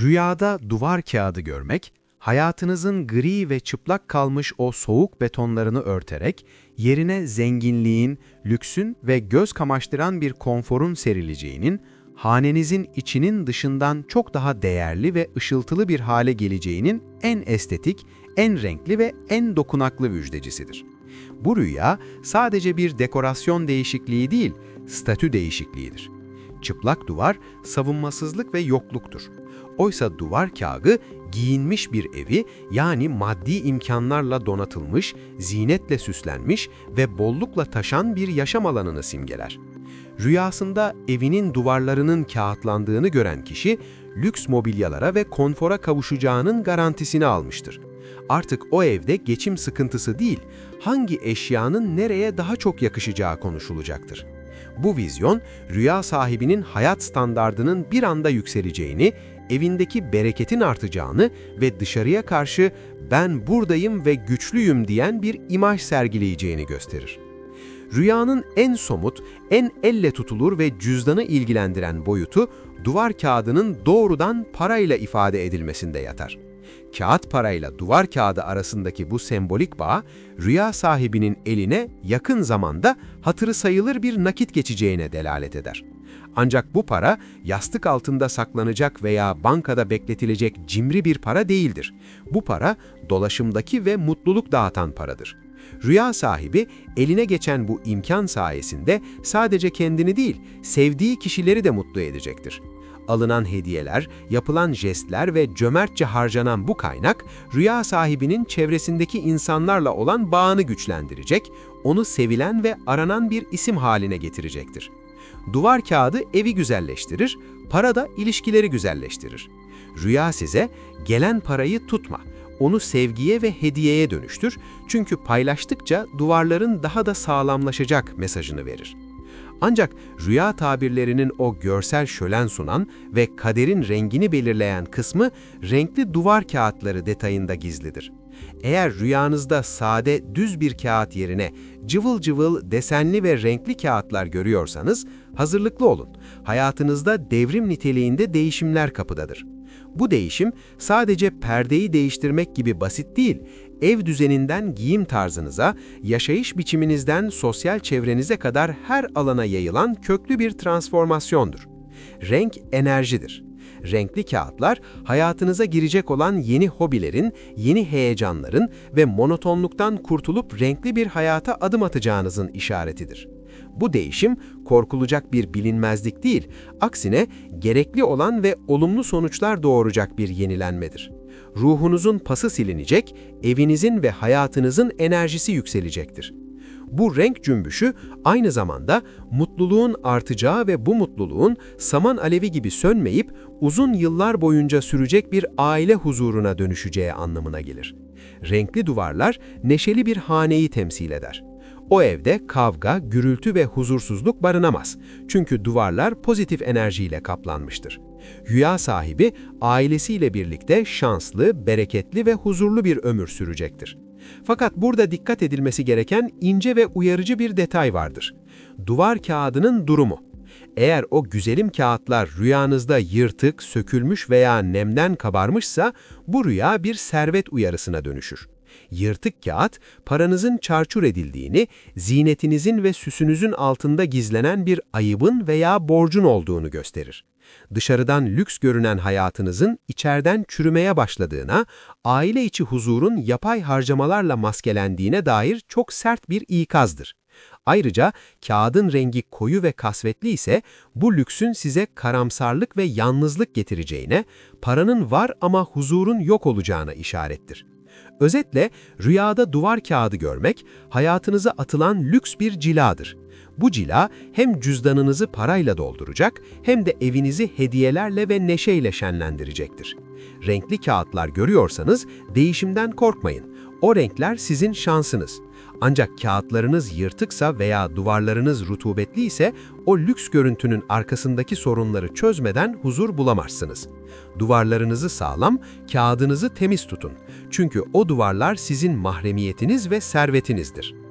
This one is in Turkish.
Rüyada duvar kağıdı görmek, hayatınızın gri ve çıplak kalmış o soğuk betonlarını örterek, yerine zenginliğin, lüksün ve göz kamaştıran bir konforun serileceğinin, hanenizin içinin dışından çok daha değerli ve ışıltılı bir hale geleceğinin en estetik, en renkli ve en dokunaklı müjdecisidir. Bu rüya sadece bir dekorasyon değişikliği değil, statü değişikliğidir. Çıplak duvar savunmasızlık ve yokluktur. Oysa duvar kağıdı giyinmiş bir evi yani maddi imkanlarla donatılmış, zinetle süslenmiş ve bollukla taşan bir yaşam alanını simgeler. Rüyasında evinin duvarlarının kağıtlandığını gören kişi, lüks mobilyalara ve konfora kavuşacağının garantisini almıştır. Artık o evde geçim sıkıntısı değil, hangi eşyanın nereye daha çok yakışacağı konuşulacaktır. Bu vizyon, rüya sahibinin hayat standardının bir anda yükseleceğini, evindeki bereketin artacağını ve dışarıya karşı ben buradayım ve güçlüyüm diyen bir imaj sergileyeceğini gösterir. Rüyanın en somut, en elle tutulur ve cüzdanı ilgilendiren boyutu, duvar kağıdının doğrudan parayla ifade edilmesinde yatar. Kağıt parayla duvar kağıdı arasındaki bu sembolik bağ, rüya sahibinin eline yakın zamanda hatırı sayılır bir nakit geçeceğine delalet eder. Ancak bu para yastık altında saklanacak veya bankada bekletilecek cimri bir para değildir. Bu para dolaşımdaki ve mutluluk dağıtan paradır. Rüya sahibi eline geçen bu imkan sayesinde sadece kendini değil, sevdiği kişileri de mutlu edecektir. Alınan hediyeler, yapılan jestler ve cömertçe harcanan bu kaynak, rüya sahibinin çevresindeki insanlarla olan bağını güçlendirecek, onu sevilen ve aranan bir isim haline getirecektir. Duvar kağıdı evi güzelleştirir, para da ilişkileri güzelleştirir. Rüya size gelen parayı tutma, onu sevgiye ve hediyeye dönüştür çünkü paylaştıkça duvarların daha da sağlamlaşacak mesajını verir. Ancak rüya tabirlerinin o görsel şölen sunan ve kaderin rengini belirleyen kısmı renkli duvar kağıtları detayında gizlidir. Eğer rüyanızda sade, düz bir kağıt yerine cıvıl cıvıl, desenli ve renkli kağıtlar görüyorsanız hazırlıklı olun. Hayatınızda devrim niteliğinde değişimler kapıdadır. Bu değişim sadece perdeyi değiştirmek gibi basit değil, ev düzeninden giyim tarzınıza, yaşayış biçiminizden sosyal çevrenize kadar her alana yayılan köklü bir transformasyondur. Renk enerjidir. Renkli kağıtlar, hayatınıza girecek olan yeni hobilerin, yeni heyecanların ve monotonluktan kurtulup renkli bir hayata adım atacağınızın işaretidir. Bu değişim korkulacak bir bilinmezlik değil, aksine gerekli olan ve olumlu sonuçlar doğuracak bir yenilenmedir. Ruhunuzun pası silinecek, evinizin ve hayatınızın enerjisi yükselecektir. Bu renk cümbüşü aynı zamanda mutluluğun artacağı ve bu mutluluğun saman alevi gibi sönmeyip uzun yıllar boyunca sürecek bir aile huzuruna dönüşeceği anlamına gelir. Renkli duvarlar neşeli bir haneyi temsil eder. O evde kavga, gürültü ve huzursuzluk barınamaz. Çünkü duvarlar pozitif enerjiyle kaplanmıştır. Rüya sahibi ailesiyle birlikte şanslı, bereketli ve huzurlu bir ömür sürecektir. Fakat burada dikkat edilmesi gereken ince ve uyarıcı bir detay vardır. Duvar kağıdının durumu. Eğer o güzelim kağıtlar rüyanızda yırtık, sökülmüş veya nemden kabarmışsa bu rüya bir servet uyarısına dönüşür. Yırtık kağıt, paranızın çarçur edildiğini, zinetinizin ve süsünüzün altında gizlenen bir ayıbın veya borcun olduğunu gösterir. Dışarıdan lüks görünen hayatınızın içeriden çürümeye başladığına, aile içi huzurun yapay harcamalarla maskelendiğine dair çok sert bir ikazdır. Ayrıca kağıdın rengi koyu ve kasvetli ise bu lüksün size karamsarlık ve yalnızlık getireceğine, paranın var ama huzurun yok olacağına işarettir. Özetle rüyada duvar kağıdı görmek hayatınıza atılan lüks bir ciladır. Bu cila hem cüzdanınızı parayla dolduracak hem de evinizi hediyelerle ve neşeyle şenlendirecektir. Renkli kağıtlar görüyorsanız değişimden korkmayın. O renkler sizin şansınız. Ancak kağıtlarınız yırtıksa veya duvarlarınız rutubetli ise o lüks görüntünün arkasındaki sorunları çözmeden huzur bulamazsınız. Duvarlarınızı sağlam, kağıdınızı temiz tutun. Çünkü o duvarlar sizin mahremiyetiniz ve servetinizdir.